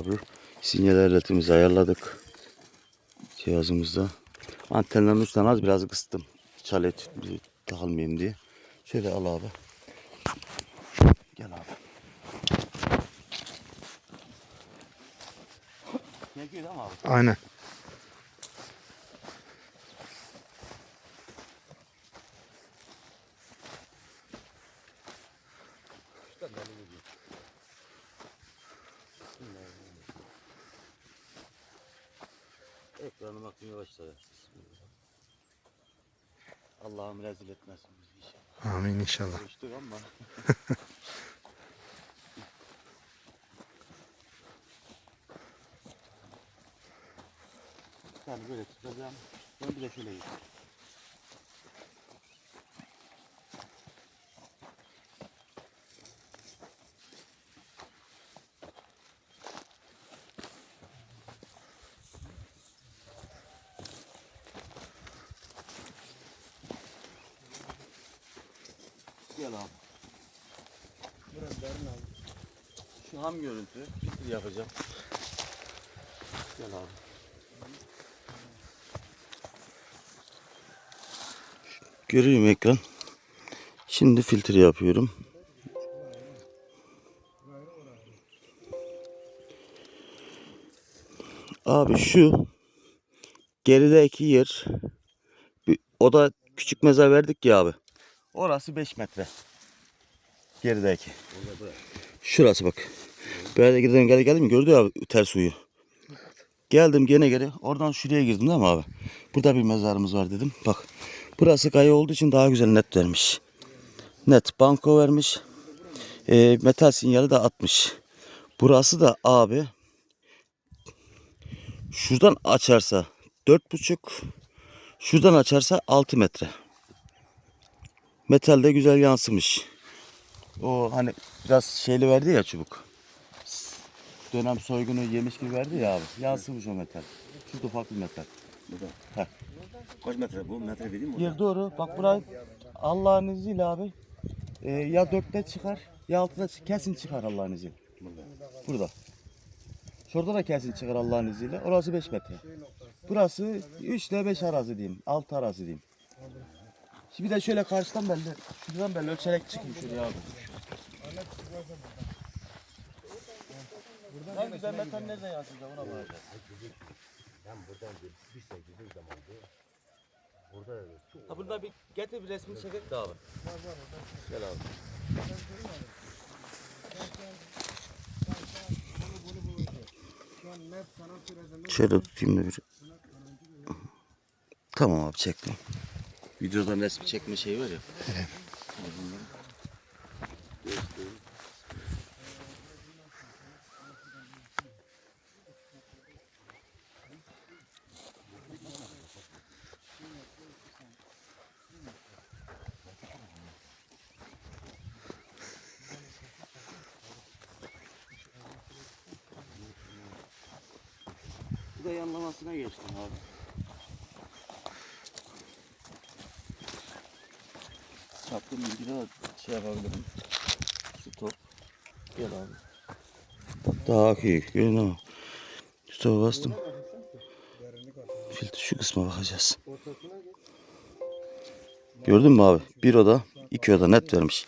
Abi sinyal aletimizi ayarladık. Cihazımızda. Antenlerin uçtan az biraz kıstım. Çalet takılmayayım diye. Şöyle al abi. Gel abi. Çekiyor değil mi abi? Aynen. Ekranı bakın yavaşlar. Allah'ım rezil etmesin bizi inşallah. Amin inşallah. Konuştuk ama. Tane böyle tutacağım. Ben bir de şöyle gideyim. Gel abi. Şu ham görüntü. Filtre yapacağım. Gel abi. Görüyorum ekran. Şimdi filtre yapıyorum. Abi şu gerideki yer o da küçük mezar verdik ya abi. Orası 5 metre. Gerideki. Şurası bak. Böyle gidelim gel geldim gördü ya ters uyu. Geldim gene geri. Oradan şuraya girdim değil mi abi? Burada bir mezarımız var dedim. Bak. Burası kaya olduğu için daha güzel net vermiş. Net banko vermiş. Ee, metal sinyali de atmış. Burası da abi şuradan açarsa dört buçuk şuradan açarsa 6 metre. Metal de güzel yansımış. O hani biraz şeyli verdi ya çubuk. Dönem soygunu yemiş gibi verdi ya abi. Yansımış o metal. Şu ufak bir metal. Kaç metre bu? Metre vereyim mi? Yer doğru. Bak burayı Allah'ın izniyle abi. e, ya dörtte çıkar ya altıda çık- kesin çıkar Allah'ın izniyle. Burada. Şurada da kesin çıkar Allah'ın izniyle. Orası 5 metre. Burası 3 ile 5 arazi diyeyim. 6 arazi diyeyim. Şimdi bir de şöyle karşıdan belli. Şuradan belli ölçerek çıkayım şuraya abi. En güzel metal nereden yansıyacak ona bakacağız. Ha burada bir getir bir resmini çekek de abi. Gel abi. Şöyle tutayım da bir. Tamam abi çektim. Videodan resmi çekme şeyi var ya. Bu da yanlamasına geçtim abi. Çapkın bilgi de şey yapabilirim. Stop. Gel abi. Daha iyi. Görün ama. Stop'a bastım. Filtre şu kısma bakacağız. Gördün mü abi? Bir oda, iki oda net vermiş.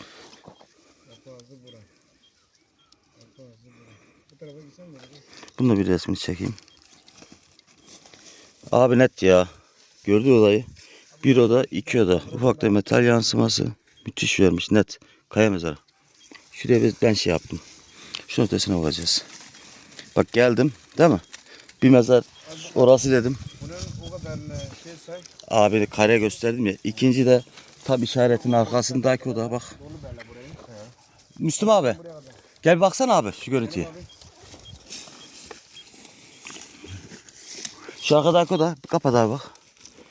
Bunu da bir resmini çekeyim. Abi net ya. Gördü olayı. Bir oda, iki oda. Ufak da metal yansıması. Müthiş vermiş net. Kaya mezarı. Şuraya ben şey yaptım. Şunun ötesine bakacağız. Bak geldim değil mi? Bir mezar orası dedim. Abi kare gösterdim ya. İkinci de tam işaretin arkasındaki oda bak. Müslüm abi. Gel baksana abi şu görüntüye. Şu arkadaki oda kapat abi bak.